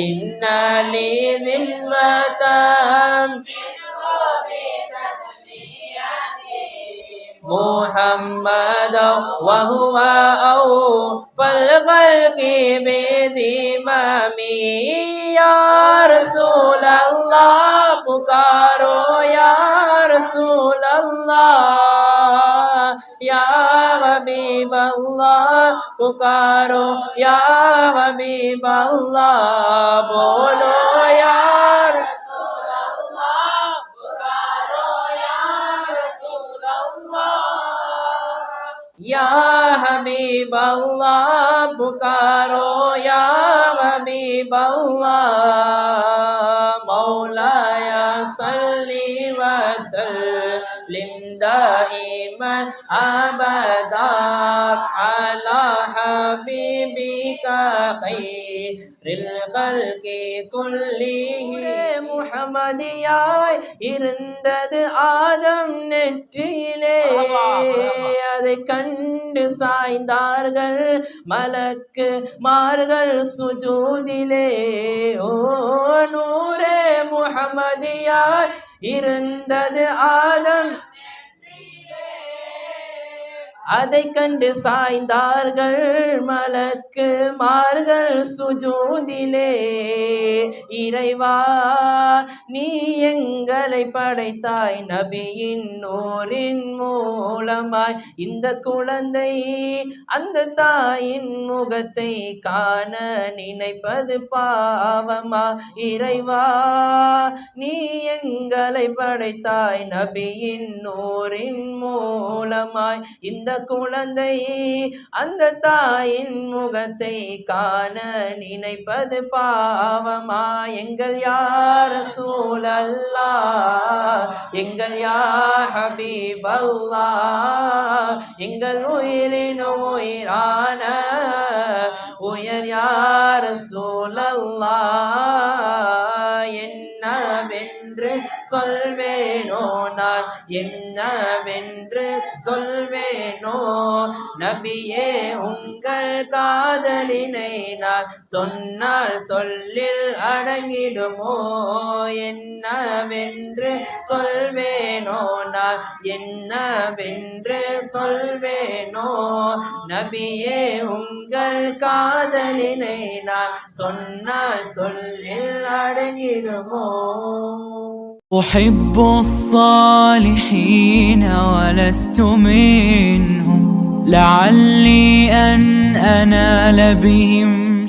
إنا لذي المتام محمد وهو أوفى الخلق بدمامه يا رسول الله بكارو يا رسول الله. हबीब अल्लाह पुकारो या हबीब अल्लाह बोलो या रसूल अल्लाह पुकारो या रसूल अल्लाह या हबीब अल्लाह पुकारो या हबीब अल्लाह مسلم دائما أبدا على حبيبك خير الخلق كله. முகமதியாய் இருந்தது ஆதம் நெற்றியிலே அதை கண்டு சாய்ந்தார்கள் மலக்கு மார்கள் சுஜூதிலே ஓ நூரே முகமதியாய் இருந்தது ஆதம். அதை கண்டு சாய்ந்தார்கள் மலக்கு மார்கள் சுஜூதிலே. இறைவா நீ எங்களை படைத்தாய் நபியின் நூறின் மூலமாய். இந்த குழந்தை அந்த தாயின் முகத்தை காண நினைப்பது பாவமா? இறைவா நீ எங்களை படைத்தாய் நபியின் நூறின் மூலமாய். இந்த குழந்தை அந்த தாயின் முகத்தை காண நினைப்பது பாவமா? அம்மா எங்கள் யார் சூழல்லா எங்கள் யா ஹபீபல்லா? எங்கள் உயிரின் உயிரான உயர் யார் சூழல்லா சொல்வேனோ நான்? என்னவென்று சொல்வேனோ? நபியே உங்கள் காதலினை நான் சொன்னால் சொல்லில் அடங்கிடுமோ? என்னவென்று சொல்வேனோ நான்? என்னவென்று சொல்வேனோ? நபியே உங்கள் காதலினை நான் சொன்னால் சொல்லில் அடங்கிடுமோ? أحب الصالحين ولست منهم. لعلي أن أنال بهم